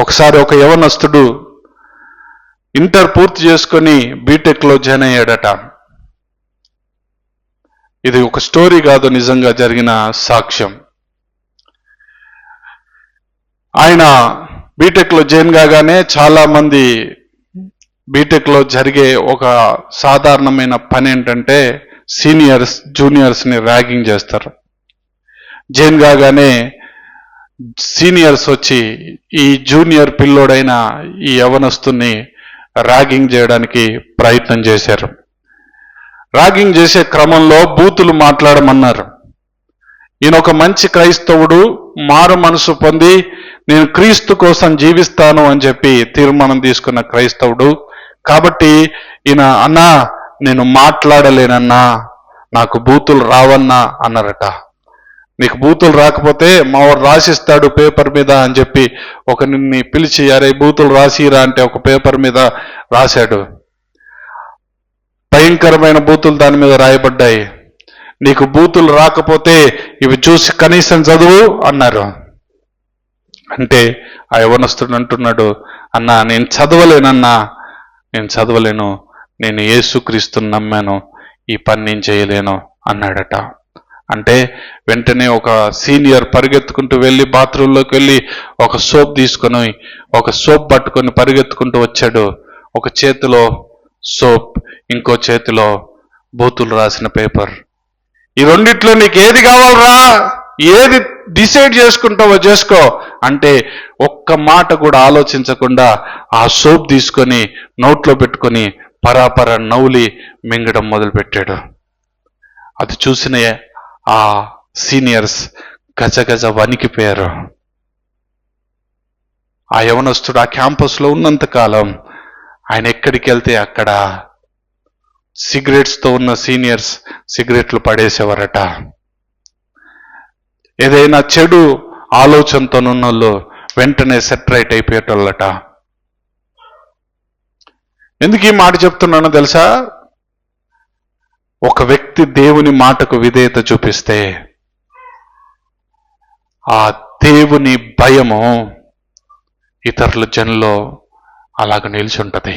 ఒకసారి ఒక యవనస్తుడు ఇంటర్ పూర్తి చేసుకొని బీటెక్లో జాయిన్ అయ్యాడట. ఇది ఒక స్టోరీ కాదు నిజంగా జరిగిన సాక్ష్యం. ఆయన బీటెక్లో జాయిన్ కాగానే చాలామంది బీటెక్లో జరిగే ఒక సాధారణమైన పని ఏంటంటే సీనియర్స్ జూనియర్స్ని ర్యాగింగ్ చేస్తారు. జాయిన్ కాగానే సీనియర్స్ వచ్చి ఈ జూనియర్ పిల్లోడైన ఈ యవనస్తుని ర్యాగింగ్ చేయడానికి ప్రయత్నం చేశారు. ర్యాగింగ్ చేసే క్రమంలో బూతులు మాట్లాడమన్నారు. ఈయన ఒక మంచి క్రైస్తవుడు మారు మనసు పొంది నేను క్రీస్తు కోసం జీవిస్తాను అని చెప్పి తీర్మానం తీసుకున్న క్రైస్తవుడు కాబట్టి ఈయన అన్నా నేను మాట్లాడలేనన్నా నాకు బూతులు రావన్నా అన్నారట. నీకు బూతులు రాకపోతే మా వాడు రాసిస్తాడు పేపర్ మీద అని చెప్పి ఒక నిన్ను పిలిచి అరే బూతులు రాసిరా అంటే ఒక పేపర్ మీద రాశాడు. భయంకరమైన బూతులు దాని మీద రాయబడ్డాయి. నీకు బూతులు రాకపోతే ఇవి చూసి కనీసం చదువు అన్నారు. అంటే ఆ యవనస్తుడు అంటున్నాడు అన్నా నేను చదవలేనన్నా నేను చదవలేను నేను యేసుక్రీస్తుని నమ్మాను ఈ పని నేను చేయలేను అన్నాడట. అంటే వెంటనే ఒక సీనియర్ పరిగెత్తుకుంటూ వెళ్ళి బాత్రూంలోకి వెళ్ళి ఒక సోప్ తీసుకొని ఒక సోప్ పట్టుకొని పరిగెత్తుకుంటూ వచ్చాడు. ఒక చేతిలో సోప్ ఇంకో చేతిలో బూతులు రాసిన పేపర్. ఈ రెండిట్లో నీకు ఏది కావాలరా? ఏది డిసైడ్ చేసుకుంటావో చేసుకో. అంటే ఒక్క మాట కూడా ఆలోచించకుండా ఆ సోప్ తీసుకొని నోట్లో పెట్టుకొని పరాపర నవ్వులి మింగడం మొదలుపెట్టాడు. అది చూసిన ఆ సీనియర్స్ గజగజ వణికిపోయారు. ఆ యవనస్తుడు ఆ క్యాంపస్లో ఉన్నంతకాలం ఆయన ఎక్కడికి వెళ్తే అక్కడ సిగరెట్స్తో ఉన్న సీనియర్స్ సిగరెట్లు పడేసేవారట. ఏదైనా చెడు ఆలోచనతో ఉన్నోళ్ళు వెంటనే సెటరైట్ అయిపోయేటోళ్ళట. ఎందుకు ఈ మాట చెప్తున్నానో తెలుసా? ఒక వ్యక్తి దేవుని మాటకు విధేయత చూపిస్తే ఆ దేవుని భయము ఇతరుల జన్లో అలాగ నిలిచి ఉంటది.